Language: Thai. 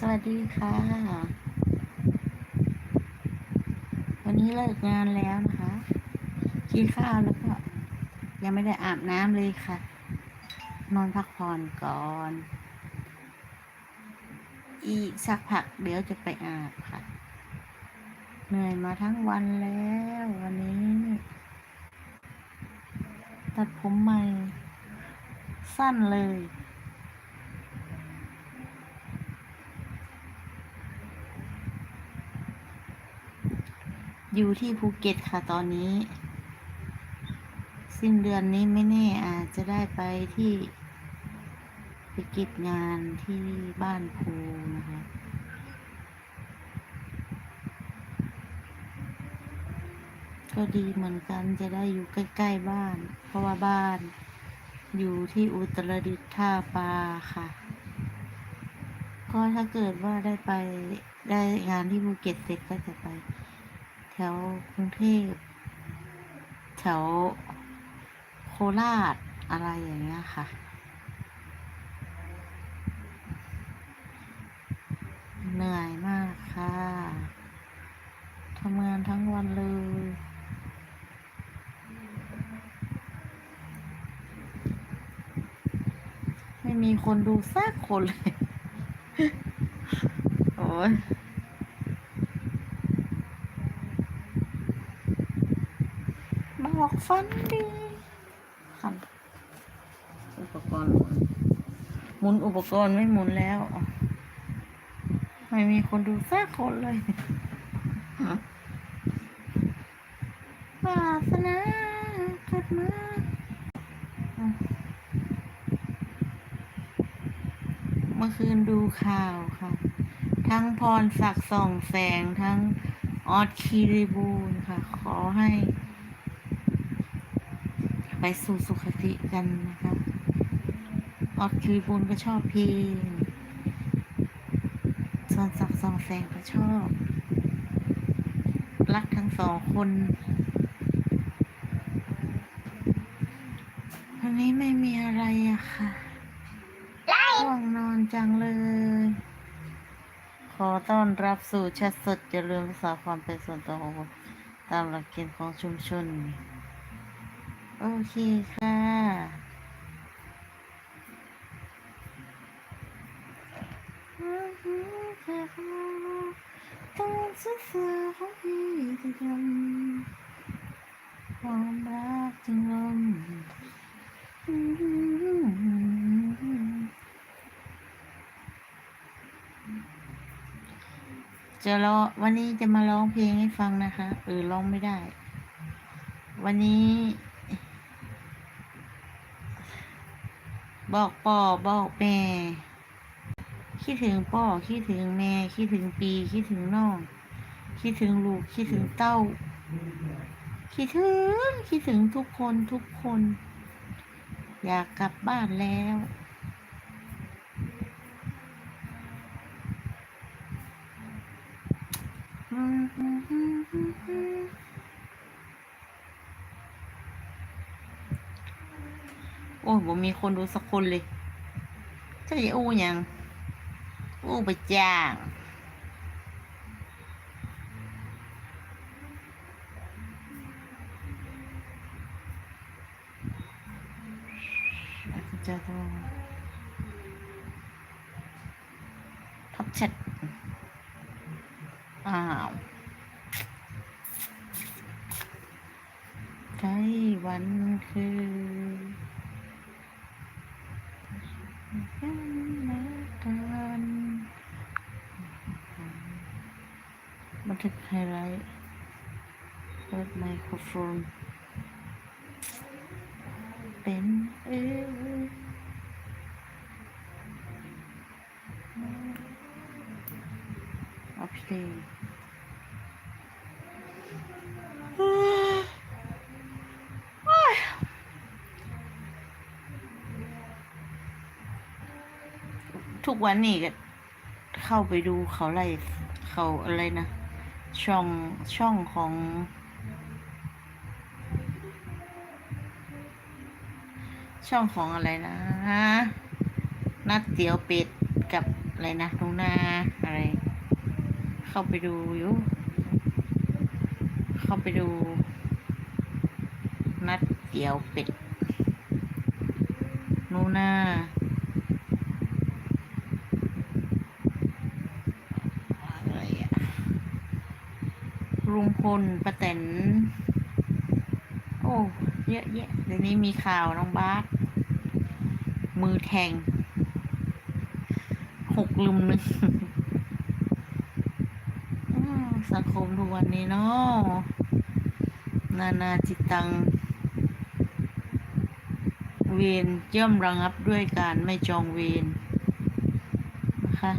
สวัสดีค่ะ วันนี้เลิกงานแล้วนะคะ กินข้าวแล้วก็ยังไม่ได้อาบน้ำเลยค่ะ นอนพักผ่อนก่อน อีกสักพักเดี๋ยวจะไปอาบค่ะ เหนื่อยมาทั้งวันแล้ววันนี้ ตัดผมใหม่ สั้นเลย อยู่ที่ภูเก็ตค่ะตอนนี้ สิ้นเดือนนี้ไม่แน่อาจจะได้ไปที่ไปเก็บงานที่บ้านภูนะคะก็ดีเหมือนกันจะได้อยู่ใกล้ ๆ บ้าน เพราะว่าบ้าน อยู่ที่อุตรดิตถ์ท่าปลาค่ะ ก็ถ้าเกิดว่าได้ไปได้งานที่ภูเก็ตเสร็จก็จะไป ถวกรุงเทพแถวโคราชอะไรอย่างเงี้ยค่ะ เหนื่อยมากค่ะทำงานทั้งวันเลยไม่มีคนดูสักคนเลย โอ้ย บอกฟันดีคันอุปกรณ์หมุนหมุนอุปกรณ์ไม่หมุนแล้ว ไม่มีคนดูสักคนเลยวาสนาเกิดมาเมื่อคืนดูข่าวค่ะ ทั้งพรศักดิ์ส่องแสงทั้งออสคีรีบูลค่ะ ขอให้ไป สู่สุขติกันนะคะออดคีรีบูลก็ชอบเพลงส่วนศักดิ์สองแสงก็ชอบ รักทั้งสองคนวันนี้ไม่มีอะไรอะค่ะง่วงนอนจังเลย ขอต้อนรับสู่ชัดสดเจริญภาษาความเป็นส่วนตัวของคนตามหลักเกณฑ์ของชุมชน โอเคค่ะต้องสื่อสาของพี่ที่ทำความรักจึงลมจะรอวันนี้จะมาร้องเพลงให้ฟังนะคะเออร้องไม่ได้ วันนี้ บอกป่อบอกแม่คิดถึงป่อคิดถึงแม่คิดถึงปีคิดถึงน้องคิดถึงลูกคิดถึงเต้า คิดถึงคิดถึงทุกคนทุกคน อยากกลับบ้านแล้ว โอ้ยบ่มีคนดูสักคนเลยจะจะอู้ยังอู้ไปจ้างจะต้องทับแชทอ้าวใกล้วันคือ กันและกันบันทึกไฮไลท์เปิดไมโครโฟนเป็นเออเอาเพล ทุกวันนี้ก็เข้าไปดูเขาไล่เขาอะไรนะ ช่องช่องของ ช่องของอะไรนะนัดเตี๋ยวเป็ดกับอะไรนะนูนาอะไร เข้าไปดูอยู่ เข้าไปดู นัดเกี่ยวเป็ดนูนาอะไรอะ ลุงพลป้าแตนโอ้ เยอะแยะเดี๋ยวนี้มีข่าวน้องบาสมือแทงหกลุมหนึ่งสังคมทุกวันนี้เนาะนานาจิตตัง เวรย่อมระงับด้วยการไม่จองเวรนะคะ